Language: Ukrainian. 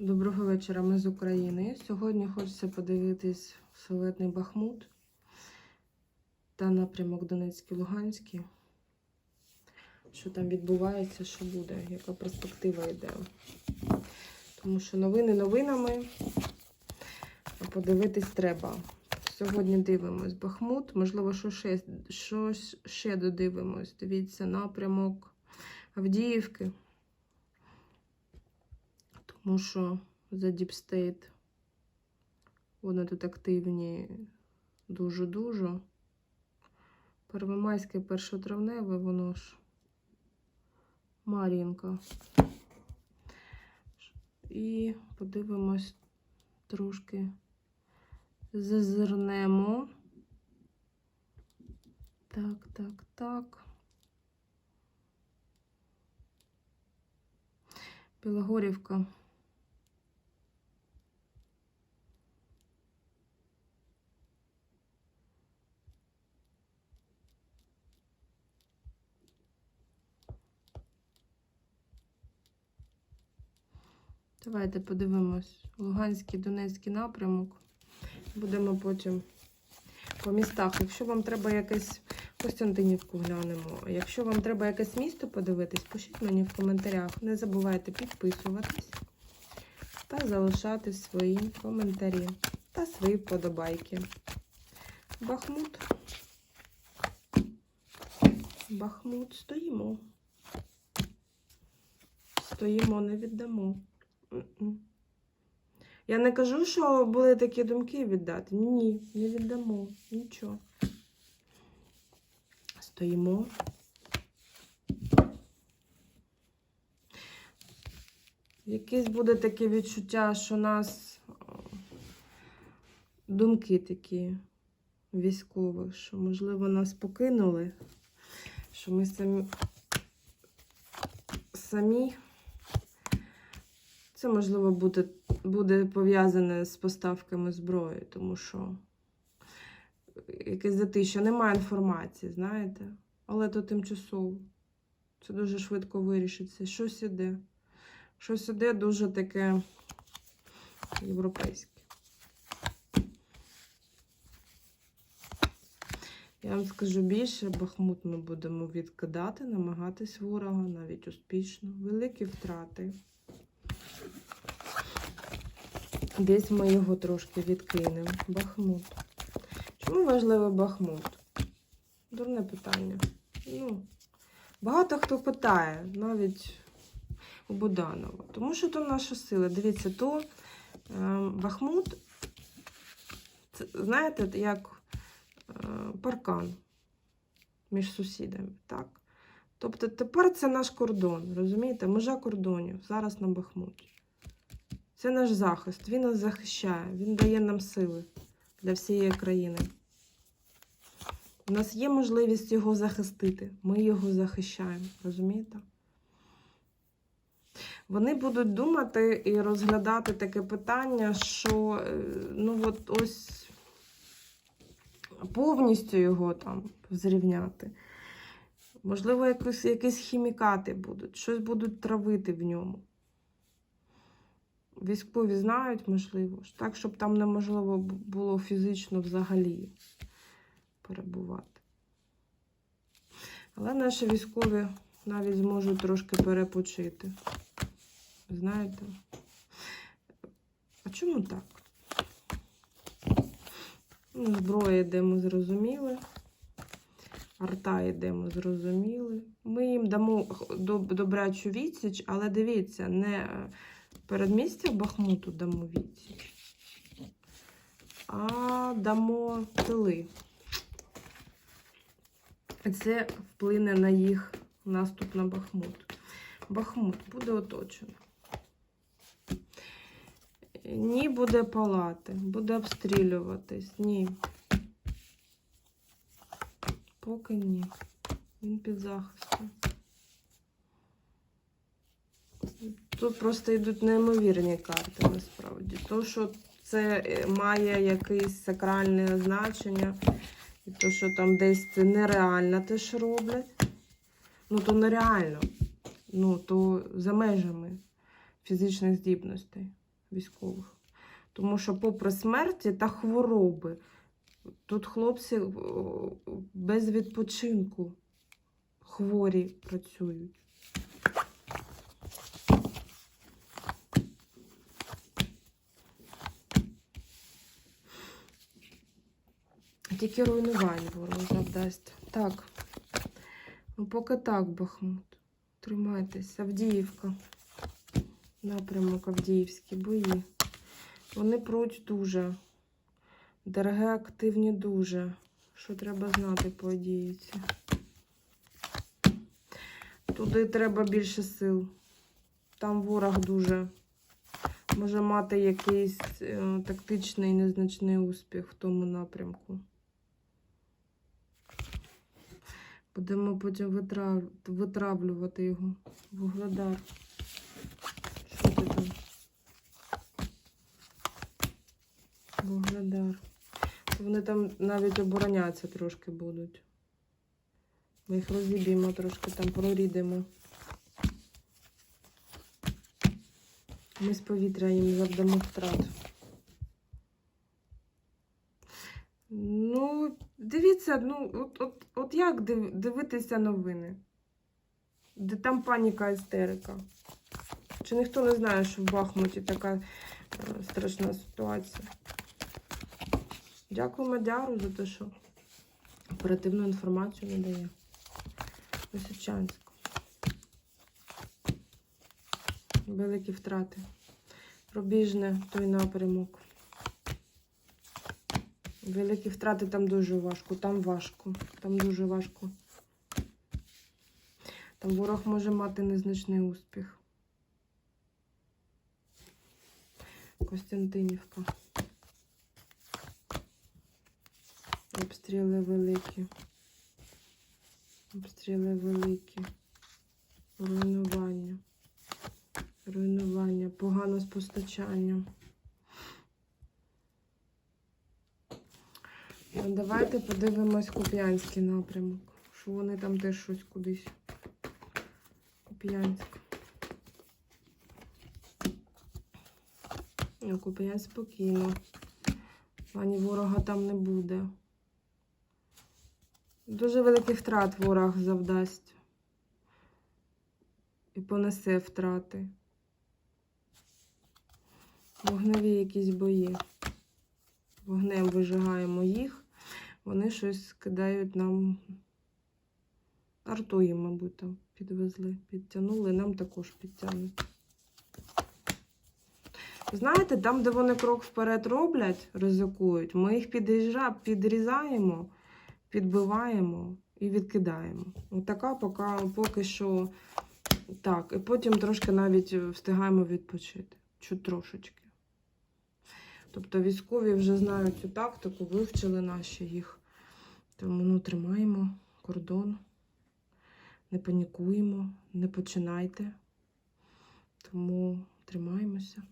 Доброго вечора, ми з України. Сьогодні хочеться подивитись Советний Бахмут та напрямок Донецький Луганський. Що там відбувається, що буде, яка перспектива йде. Тому що новини новинами, а подивитись треба. Сьогодні дивимось Бахмут, можливо, що щось ще додивимось. Дивіться, напрямок Авдіївки. Тому що за State вони тут активні дуже-дуже. Первомайське, першотравневе, воно ж Мар'їнка. І подивимось трошки зазирнемо. Так, так, так. Білогорівка. Давайте подивимось Луганський, Донецький напрямок. Будемо потім по містах. Якщо вам треба якесь Костянтинівку глянемо. Якщо вам треба якесь місто подивитись, пишіть мені в коментарях. Не забувайте підписуватись та залишати свої коментарі та свої вподобайки. Бахмут. Бахмут, стоїмо. Стоїмо, не віддамо. Я не кажу, що були такі думки віддати. Ні, не віддамо. Нічого. Стоїмо. Якесь буде таке відчуття, що у нас думки такі військових, що, можливо, нас покинули, що ми самі, самі це, можливо, буде, буде пов'язане з поставками зброї, тому що якесь затища, немає інформації, знаєте, але то тимчасово. Це дуже швидко вирішиться. Щось іде. Щось іде дуже таке європейське. Я вам скажу більше, Бахмут ми будемо відкидати, намагатись ворога навіть успішно. Великі втрати. Десь ми його трошки відкинемо. Бахмут. Чому важливий Бахмут? Дурне питання. Ну, багато хто питає, навіть у Буданова. Тому що то наша сила. Дивіться, то е, Бахмут, це, знаєте, як е, паркан між сусідами. так? Тобто тепер це наш кордон, розумієте? Межа кордонів зараз на Бахмуті. Це наш захист, він нас захищає, він дає нам сили для всієї країни. У нас є можливість його захистити. Ми його захищаємо, розумієте? Вони будуть думати і розглядати таке питання, що е, ну от ось повністю його там зрівняти. Можливо, якось, якісь хімікати будуть, щось будуть травити в ньому. Військові знають, можливо, так, щоб там неможливо було фізично взагалі перебувати. Але наші військові навіть зможуть трошки перепочити. Знаєте? А чому так? Ну, зброя йде, ми зрозуміли. Арта йде, ми зрозуміли. Ми їм дамо добрячу відсіч, але дивіться, не передмістя Бахмуту дамо відсіч, а дамо тили. Це вплине на їх наступ на Бахмут. Бахмут буде оточено. Ні, буде палати, буде обстрілюватись. Ні. Поки ні. Він під захистом. Тут просто йдуть неймовірні карти, насправді. То, що це е, має якесь сакральне значення, і то, що там десь це нереально що роблять. Ну, то нереально. Ну, то за межами фізичних здібностей. військових. Тому що, попри смерті та хвороби, тут хлопці без відпочинку хворі працюють. Тільки руйнувань ворог завдасть. Так. Ну, поки так, Бахмут. Тримайтесь. Авдіївка. Напрямок Авдіївські бої. Вони пруть дуже. ДРГ активні дуже. Що треба знати по Авдіївці? Туди треба більше сил. Там ворог дуже може мати якийсь е, тактичний незначний успіх в тому напрямку. Будемо потім витрав... витравлювати його. Вугледар. Що ти там? Вугледар. Вони там навіть оборонятися трошки будуть. Ми їх розіб'ємо трошки там прорідимо. Ми з повітря їм завдамо втрат. Ну, дивіться, ну, от, от, от як дивитися новини? Де там паніка істерика? Чи ніхто не знає, що в Бахмуті така е, страшна ситуація? Дякую Мадяру за те, що оперативну інформацію надає. Лисичанськ. Великі втрати. Пробіжне той напрямок. Великі втрати там дуже важко, там важко, там дуже важко. Там ворог може мати незначний успіх. Костянтинівка. Обстріли великі. Обстріли великі. Руйнування. Руйнування, погано з постачанням. Давайте подивимось Куп'янський напрямок. Що вони там теж щось кудись. Куп'янськ. Куп'янськ спокійно. Ані ворога там не буде. Дуже великих втрат ворог завдасть. І понесе втрати. Вогневі якісь бої. Вогнем вижигаємо їх. Вони щось кидають нам. Артуї, мабуть, там підвезли, підтягнули, нам також підтягнуть. Знаєте, там, де вони крок вперед роблять, ризикують, ми їх підрізаємо, підбиваємо і відкидаємо. Отака поки, поки що так. І потім трошки навіть встигаємо відпочити. Чуть трошечки. Тобто військові вже знають цю тактику, вивчили наші їх. Тому ну, тримаємо кордон, не панікуємо, не починайте. Тому тримаємося.